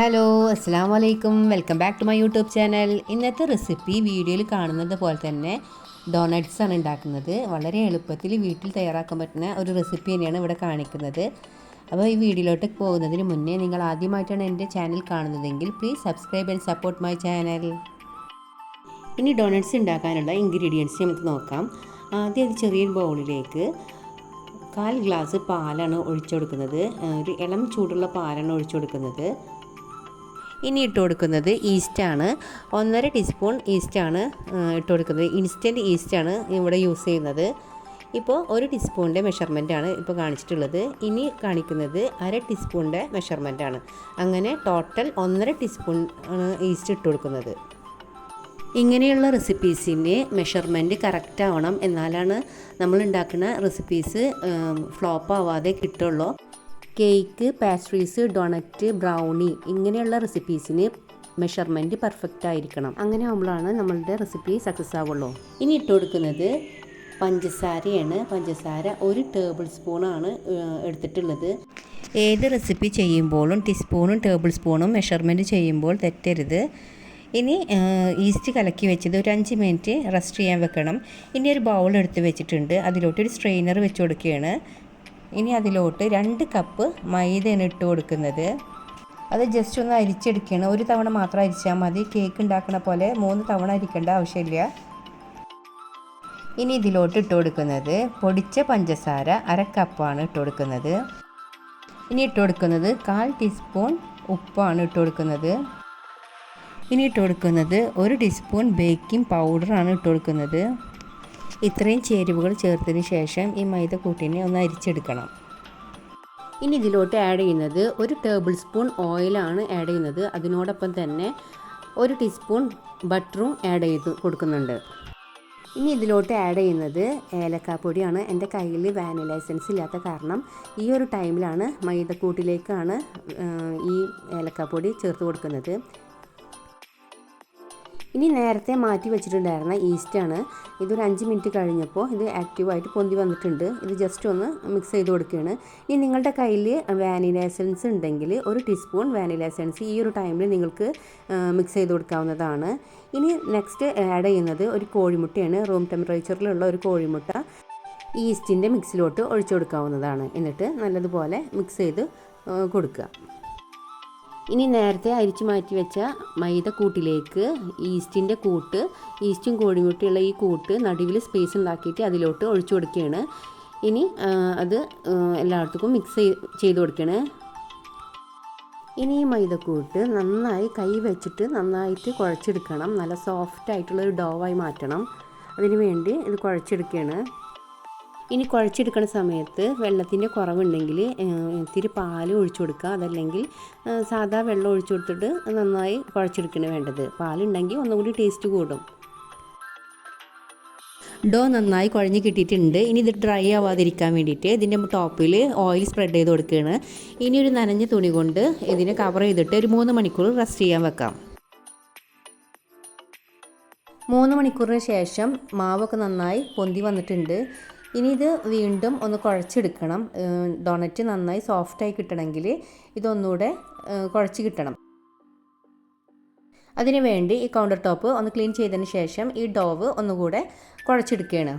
Hello അസ്സാം വലൈക്കും welcome back to my YouTube channel. ഇന്നത്തെ റെസിപ്പി വീഡിയോയിൽ കാണുന്നത് പോലെ തന്നെ ഡോണറ്റ്സ് ആണ് ഉണ്ടാക്കുന്നത്. വളരെ എളുപ്പത്തിൽ വീട്ടിൽ തയ്യാറാക്കാൻ പറ്റുന്ന ഒരു റെസിപ്പി തന്നെയാണ് ഇവിടെ കാണിക്കുന്നത്. അപ്പോൾ ഈ വീഡിയോയിലോട്ട് പോകുന്നതിന് മുന്നേ നിങ്ങൾ ആദ്യമായിട്ടാണ് എന്റെ ചാനൽ കാണുന്നതെങ്കിൽ please subscribe and support my channel ഇനി ഡോണറ്റ്സ് ഉണ്ടാക്കാനുള്ള ഇൻഗ്രീഡിയൻസ് നമുക്ക് നോക്കാം. ആദ്യം ഒരു ചെറിയൊരു ബൗളിലേക്ക് കാൽ ഗ്ലാസ് പാലാണ് ഒഴിച്ചു കൊടുക്കുന്നത്. ഒരു ഇളം ചൂടുള്ള പാലാണ് ഒഴിച്ചു കൊടുക്കുന്നത്. ഇനി ഇട്ട് കൊടുക്കുന്നത് ഈസ്റ്റാണ് ഒന്നര ടീസ്പൂൺ ഈസ്റ്റാണ് ഇട്ട് കൊടുക്കുന്നത്. ഇൻസ്റ്റന്റ് ഈസ്റ്റാണ് ഇവിടെ യൂസ് ചെയ്യുന്നത്. ഇപ്പോൾ ഒരു ടീസ്പൂണിന്റെ മെഷർമെന്റാണ് ഇപ്പോൾ കാണിച്ചിട്ടുള്ളത്. ഇനി കാണിക്കുന്നത് അര ടീസ്പൂണിന്റെ മെഷർമെന്റാണ് അങ്ങനെ ടോട്ടൽ ഒന്നര ടീസ്പൂൺ ആണ് ഈസ്റ്റ് ഇട്ട് കൊടുക്കുന്നത്. ഇങ്ങനെയുള്ള റെസിപ്പീസിന് മെഷർമെന്റ് കറക്റ്റ് ആവണം എന്നാലാണ് നമ്മൾ ഉണ്ടാക്കുന്ന റെസിപ്പീസ് ഫ്ലോപ്പ് ആവാതെ കിട്ടുള്ളൂ. കേക്ക് പാസ്ട്രീസ് ഡൊണറ്റ് ബ്രൗണി ഇങ്ങനെയുള്ള റെസിപ്പീസിന് മെഷർമെന്റ് പെർഫെക്റ്റ് ആയിരിക്കണം. അങ്ങനെ ആകുമ്പോഴാണ് നമ്മളുടെ റെസിപ്പി സക്സസ് ആവുള്ളൂ. ഇനി ഇട്ട് കൊടുക്കുന്നത് പഞ്ചസാരയാണ്. പഞ്ചസാര ഒരു ടേബിൾ സ്പൂണാണ് എടുത്തിട്ടുള്ളത്. ഏത് റെസിപ്പി ചെയ്യുമ്പോഴും ടീസ്പൂണും ടേബിൾ സ്പൂണും മെഷർമെന്റ് ചെയ്യുമ്പോൾ തെറ്റരുത്. ഇനി ഈസ്റ്റ് കലക്കി വെച്ചത് ഒരു അഞ്ച് മിനിറ്റ് റെസ്റ്റ് ചെയ്യാൻ വെക്കണം. ഇനി ഒരു ബൗൾ എടുത്ത് വെച്ചിട്ടുണ്ട്. അതിലോട്ട് ഒരു സ്ട്രെയിനർ വെച്ച് കൊടുക്കുകയാണ്. ഇനി അതിലോട്ട് രണ്ട് കപ്പ് മൈദയാണ് ഇട്ട് കൊടുക്കുന്നത്. അത് ജസ്റ്റ് ഒന്ന് അരിച്ചെടുക്കണം. ഒരു തവണ മാത്രം അരിച്ചാൽ മതി. കേക്ക് ഉണ്ടാക്കുന്ന പോലെ മൂന്ന് തവണ അരിക്കേണ്ട ആവശ്യമില്ല. ഇനി ഇതിലോട്ട് ഇട്ട് കൊടുക്കുന്നത് പൊടിച്ച പഞ്ചസാര അര ഇട്ട് കൊടുക്കുന്നത്. ഇനി ഇട്ട് കൊടുക്കുന്നത് കാൽ ടീസ്പൂൺ ഉപ്പാണ് ഇട്ട് കൊടുക്കുന്നത്. ഇനി ഇട്ട് കൊടുക്കുന്നത് ഒരു ടീസ്പൂൺ ബേക്കിംഗ് പൗഡറാണ് ഇട്ട് കൊടുക്കുന്നത്. ഇത്രയും ചേരുവകൾ ചേർത്തതിന് ശേഷം ഈ മൈദ കൂട്ടിനെ ഒന്ന് അരിച്ചെടുക്കണം. ഇനി ഇതിലോട്ട് ആഡ് ചെയ്യുന്നത് ഒരു ടേബിൾ സ്പൂൺ ഓയിലാണ് ആഡ് ചെയ്യുന്നത്. അതിനോടൊപ്പം തന്നെ ഒരു ടീസ്പൂൺ ബട്ടറും ആഡ് ചെയ്ത് കൊടുക്കുന്നുണ്ട്. ഇനി ഇതിലോട്ട് ആഡ് ചെയ്യുന്നത് ഏലക്കാപ്പൊടിയാണ്. എന്റെ കയ്യിൽ വാനില എസൻസ് ഇല്ലാത്ത കാരണം ഈ ഒരു ടൈമിലാണ് മൈദക്കൂട്ടിലേക്കാണ് ഈ ഏലക്കാപ്പൊടി ചേർത്ത് കൊടുക്കുന്നത്. ഇനി നേരത്തെ മാറ്റി വെച്ചിട്ടുണ്ടായിരുന്ന ഈസ്റ്റാണ് ഇതൊരു അഞ്ച് മിനിറ്റ് കഴിഞ്ഞപ്പോൾ ഇത് ആക്റ്റീവായിട്ട് പൊന്തി വന്നിട്ടുണ്ട്. ഇത് ജസ്റ്റ് ഒന്ന് മിക്സ് ചെയ്ത് കൊടുക്കുകയാണ്. ഇനി നിങ്ങളുടെ കയ്യിൽ വാനില എസൻസ് ഉണ്ടെങ്കിൽ ഒരു ടീസ്പൂൺ വാനില എസൻസ് ഈ ഒരു ടൈമിൽ നിങ്ങൾക്ക് മിക്സ് ചെയ്ത് കൊടുക്കാവുന്നതാണ്. ഇനി നെക്സ്റ്റ് ആഡ് ചെയ്യുന്നത് ഒരു കോഴിമുട്ടയാണ്. റൂം ടെമ്പറേച്ചറിലുള്ള ഒരു കോഴിമുട്ട ഈസ്റ്റിന്റെ മിക്സിലോട്ട് ഒഴിച്ചു കൊടുക്കാവുന്നതാണ്. എന്നിട്ട് നല്ലതുപോലെ മിക്സ് ചെയ്ത് കൊടുക്കുക. ഇനി നേരത്തെ അരിച്ചു മാറ്റി വെച്ച മൈദ കൂട്ടിലേക്ക് ഈസ്റ്റിന്റെ കൂട്ട് ഈസ്റ്റും കോഴിമുട്ടയുള്ള ഈ കൂട്ട് നടുവിൽ സ്പേസ് ഉണ്ടാക്കിയിട്ട് അതിലോട്ട് ഒഴിച്ചു കൊടുക്കുകയാണ്. ഇനി അത് എല്ലായിടത്തും മിക്സ് ചെയ്ത് കൊടുക്കുകയാണ്. ഇനി ഈ മൈദക്കൂട്ട് നന്നായി കൈ വെച്ചിട്ട് നന്നായിട്ട് കുഴച്ചെടുക്കണം. നല്ല സോഫ്റ്റ് ആയിട്ടുള്ളൊരു ഡോവായി മാറ്റണം. അതിന് വേണ്ടി ഇത് കുഴച്ചെടുക്കുകയാണ്. ഇനി കുഴച്ചെടുക്കുന്ന സമയത്ത് വെള്ളത്തിന്റെ കുറവുണ്ടെങ്കിൽ ഇത്തിരി പാൽ ഒഴിച്ചു കൊടുക്കുക. അതല്ലെങ്കിൽ സാധാ വെള്ളം ഒഴിച്ചു കൊടുത്തിട്ട് നന്നായി കുഴച്ചെടുക്കണ വേണ്ടത്. പാലുണ്ടെങ്കിൽ ഒന്നുകൂടി ടേസ്റ്റ് കൂടും. ഡോ നന്നായി കുഴഞ്ഞ് കിട്ടിയിട്ടുണ്ട്. ഇനി ഇത് ഡ്രൈ ആവാതിരിക്കാൻ വേണ്ടിയിട്ട് ഇതിന്റെ ടോപ്പിൽ ഓയിൽ സ്പ്രെഡ് ചെയ്ത് കൊടുക്കുകയാണ്. ഇനി ഒരു നനഞ്ഞ തുണി കൊണ്ട് ഇതിനെ കവർ ചെയ്തിട്ട് ഒരു മൂന്ന് മണിക്കൂർ റെസ്റ്റ് ചെയ്യാൻ വെക്കാം. മൂന്ന് മണിക്കൂറിന് ശേഷം മാവൊക്കെ നന്നായി പൊന്തി വന്നിട്ടുണ്ട്. ഇനി ഇത് വീണ്ടും ഒന്ന് കുഴച്ചെടുക്കണം. ഡോണറ്റ് നന്നായി സോഫ്റ്റായി കിട്ടണമെങ്കിൽ ഇതൊന്നുകൂടെ കുഴച്ച് കിട്ടണം. അതിനുവേണ്ടി ഈ കൗണ്ടർ ടോപ്പ് ഒന്ന് ക്ലീൻ ചെയ്തതിന് ശേഷം ഈ ഡോവ് ഒന്നുകൂടെ കുഴച്ചെടുക്കുകയാണ്.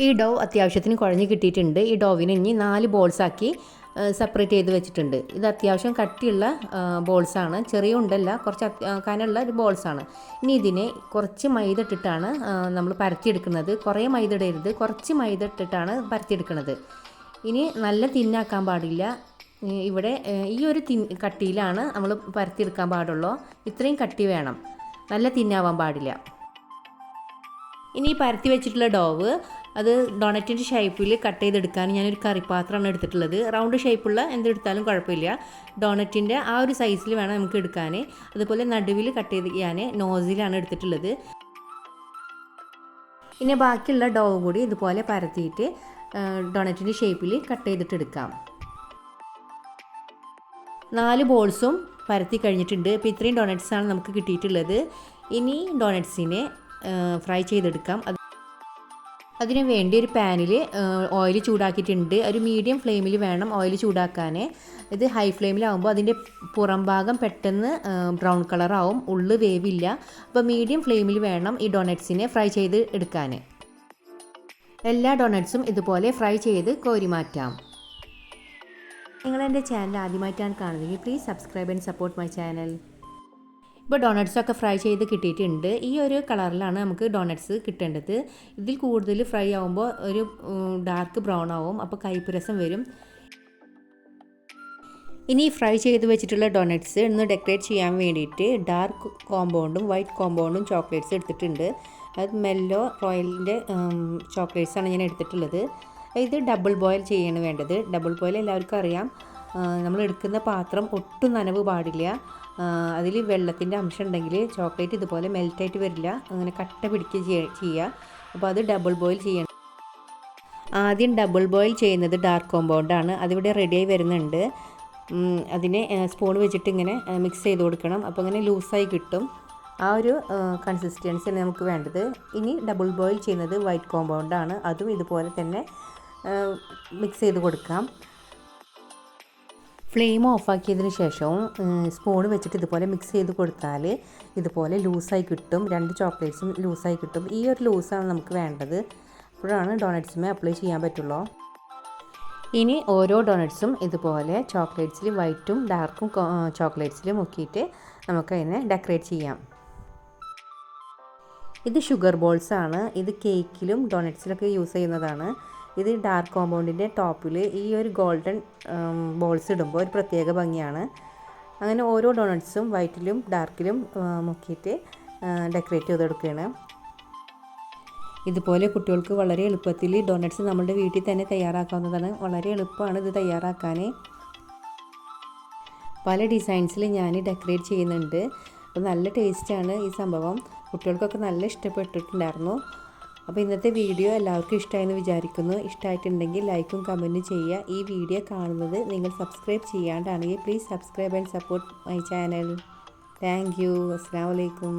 ഈ ഡോവ് അത്യാവശ്യത്തിന് കുഴഞ്ഞ് കിട്ടിയിട്ടുണ്ട്. ഈ ഡോവിനെ ഇനി നാല് ബോൾസാക്കി സെപ്പറേറ്റ് ചെയ്ത് വെച്ചിട്ടുണ്ട്. ഇത് അത്യാവശ്യം കട്ടിയുള്ള ബോൾസാണ് ചെറിയ ഉണ്ടല്ല കുറച്ച് കനമുള്ള ഒരു ബോൾസാണ് ഇനി ഇതിനെ കുറച്ച് മൈദ ഇട്ടിട്ടാണ് നമ്മൾ പരത്തിയെടുക്കുന്നത്. കുറേ മൈദ ഇടരുത്. കുറച്ച് മൈദ ഇട്ടിട്ടാണ് പരത്തിയെടുക്കുന്നത്. ഇനി നല്ല തിന്നാക്കാൻ പാടില്ല. ഇവിടെ ഈ ഒരു തിൻ കട്ടിയിലാണ് നമ്മൾ പരത്തിയെടുക്കാൻ പാടുള്ളൂ. ഇത്രയും കട്ടി വേണം. നല്ല തിന്നാവാൻ പാടില്ല. ഇനി പരത്തി വെച്ചിട്ടുള്ള ഡോവ് അത് ഡൊണറ്റിന്റെ ഷേപ്പിൽ കട്ട് ചെയ്തെടുക്കാൻ ഞാനൊരു കറിപ്പാത്രമാണ് എടുത്തിട്ടുള്ളത്. റൗണ്ട് ഷേപ്പുള്ള എന്തെടുത്താലും കുഴപ്പമില്ല. ഡോണറ്റിന്റെ ആ ഒരു സൈസിൽ വേണം നമുക്ക് എടുക്കാൻ അതുപോലെ നടുവിൽ കട്ട് ചെയ്ത് ഞാൻ നോസിലാണ് എടുത്തിട്ടുള്ളത്. പിന്നെ ബാക്കിയുള്ള ഡോവ് കൂടി ഇതുപോലെ പരത്തിയിട്ട് ഡൊണറ്റിന്റെ ഷേപ്പിൽ കട്ട് ചെയ്തിട്ട് എടുക്കാം. നാല് ബോൾസും പരത്തി കഴിഞ്ഞിട്ടുണ്ട്. ഇപ്പോൾ ഇത്രയും ഡൊണറ്റ്സാണ് നമുക്ക് കിട്ടിയിട്ടുള്ളത്. ഇനി ഡൊണറ്റ്സിനെ ഫ്രൈ ചെയ്തെടുക്കാം. അതിനു വേണ്ടി ഒരു പാനിൽ ഓയിൽ ചൂടാക്കിയിട്ടുണ്ട്. ഒരു മീഡിയം ഫ്ലെയിമിൽ വേണം ഓയിൽ ചൂടാക്കാൻ ഇത് ഹൈ ഫ്ലെയിമിലാവുമ്പോൾ അതിന്റെ പുറം ഭാഗം പെട്ടെന്ന് ബ്രൗൺ കളറാവും ഉള്ളു വേവില്ല. അപ്പോൾ മീഡിയം ഫ്ലെയിമിൽ വേണം ഈ ഡൊണറ്റ്സിനെ ഫ്രൈ ചെയ്ത് എടുക്കാൻ എല്ലാ ഡൊണറ്റ്സും ഇതുപോലെ ഫ്രൈ ചെയ്ത് കോരി മാറ്റാം. നിങ്ങൾ എന്റെ ചാനൽ ആദ്യമായിട്ടാണ് കാണുന്നതെങ്കിൽ please subscribe and support my channel ഇപ്പോൾ ഡോണറ്റ്സ് ഒക്കെ ഫ്രൈ ചെയ്ത് കിട്ടിയിട്ടുണ്ട്. ഈ ഒരു കളറിലാണ് നമുക്ക് ഡോണറ്റ്സ് കിട്ടേണ്ടത്. ഇതിൽ കൂടുതൽ ഫ്രൈ ആവുമ്പോൾ ഒരു ഡാർക്ക് ബ്രൗൺ ആവും. അപ്പോൾ കൈപ്പുരസം വരും. ഇനി ഫ്രൈ ചെയ്ത് വെച്ചിട്ടുള്ള ഡൊണറ്റ്സ് ഇന്ന് ഡെക്കറേറ്റ് ചെയ്യാൻ വേണ്ടിയിട്ട് ഡാർക്ക് കോമ്പൗണ്ടും വൈറ്റ് കോമ്പൗണ്ടും ചോക്ലേറ്റ്സ് എടുത്തിട്ടുണ്ട്. അത് മെല്ലോ റോയലിന്റെ ചോക്ലേറ്റ്സാണ് ഞാൻ എടുത്തിട്ടുള്ളത്. ഇത് ഡബിൾ ബോയിൽ ചെയ്യാണ് വേണ്ടത്. ഡബിൾ ബോയിൽ എല്ലാവർക്കും അറിയാം. നമ്മൾ എടുക്കുന്ന പാത്രം ഒട്ടും നനവ് പാടില്ല. അതിൽ വെള്ളത്തിന്റെ അംശം ഉണ്ടെങ്കിൽ ചോക്ലേറ്റ് ഇതുപോലെ മെൽറ്റായിട്ട് വരില്ല. അങ്ങനെ കട്ട പിടിക്കുക ചെയ്യുക. അപ്പോൾ അത് ഡബിൾ ബോയിൽ ചെയ്യണം. ആദ്യം ഡബിൾ ബോയിൽ ചെയ്യുന്നത് ഡാർക്ക് കോമ്പൗണ്ടാണ് അതിവിടെ റെഡിയായി വരുന്നുണ്ട്. അതിനെ സ്പൂൺ വെച്ചിട്ട് ഇങ്ങനെ മിക്സ് ചെയ്ത് കൊടുക്കണം. അപ്പോൾ അങ്ങനെ ലൂസായി കിട്ടും. ആ ഒരു കൺസിസ്റ്റൻസിയാണ് നമുക്ക് വേണ്ടത്. ഇനി ഡബിൾ ബോയിൽ ചെയ്യുന്നത് വൈറ്റ് കോമ്പൗണ്ടാണ് അതും ഇതുപോലെ തന്നെ മിക്സ് ചെയ്ത് കൊടുക്കാം. ഫ്ലെയിം ഓഫാക്കിയതിന് ശേഷവും സ്പൂൺ വെച്ചിട്ട് ഇതുപോലെ മിക്സ് ചെയ്ത് കൊടുത്താൽ ഇതുപോലെ ലൂസായി കിട്ടും. രണ്ട് ചോക്ലേറ്റ്സും ലൂസായി കിട്ടും. ഈ ഒരു ലൂസാണ് നമുക്ക് വേണ്ടത്. അപ്പോഴാണ് ഡോണറ്റ്സുമേ അപ്ലൈ ചെയ്യാൻ പറ്റുള്ളൂ. ഇനി ഓരോ ഡോണറ്റ്സും ഇതുപോലെ ചോക്ലേറ്റ്സിൽ വൈറ്റും ഡാർക്കും ചോക്ലേറ്റ്സിൽ മുക്കിയിട്ട് നമുക്കതിനെ ഡെക്കറേറ്റ് ചെയ്യാം. ഇത് ഷുഗർ ബോൾസാണ് ഇത് കേക്കിലും ഡൊണറ്റ്സിലൊക്കെ യൂസ് ചെയ്യുന്നതാണ്. ഇത് ഡാർക്ക് കോമ്പൗണ്ടിന്റെ ടോപ്പിൽ ഈ ഒരു ഗോൾഡൻ ബോൾസ് ഇടുമ്പോൾ ഒരു പ്രത്യേക ഭംഗിയാണ്. അങ്ങനെ ഓരോ ഡൊണറ്റ്സും വൈറ്റിലും ഡാർക്കിലും മുക്കിയിട്ട് ഡെക്കറേറ്റ് ചെയ്തെടുക്കുകയാണ് ഇതുപോലെ കുട്ടികൾക്ക് വളരെ എളുപ്പത്തിൽ ഡൊണറ്റ്സ് നമ്മുടെ വീട്ടിൽ തന്നെ തയ്യാറാക്കാവുന്നതാണ്. വളരെ എളുപ്പമാണ് ഇത് തയ്യാറാക്കാൻ പല ഡിസൈൻസിൽ ഞാൻ ഡെക്കറേറ്റ് ചെയ്യുന്നുണ്ട്. അപ്പോൾ നല്ല ടേസ്റ്റാണ് ഈ സംഭവം. കുട്ടികൾക്കൊക്കെ നല്ല ഇഷ്ടപ്പെട്ടിട്ടുണ്ടായിരുന്നു. അപ്പോൾ ഇന്നത്തെ വീഡിയോ എല്ലാവർക്കും ഇഷ്ടമായെന്ന് വിചാരിക്കുന്നു. ഇഷ്ടമായിട്ടുണ്ടെങ്കിൽ ലൈക്കും കമന്റും ചെയ്യുക. ഈ വീഡിയോ കാണുന്നത് നിങ്ങൾ subscribe ചെയ്യാണ്ടാണെങ്കിൽ please subscribe and support my channel. Thank you. അസ്സാം വലൈക്കും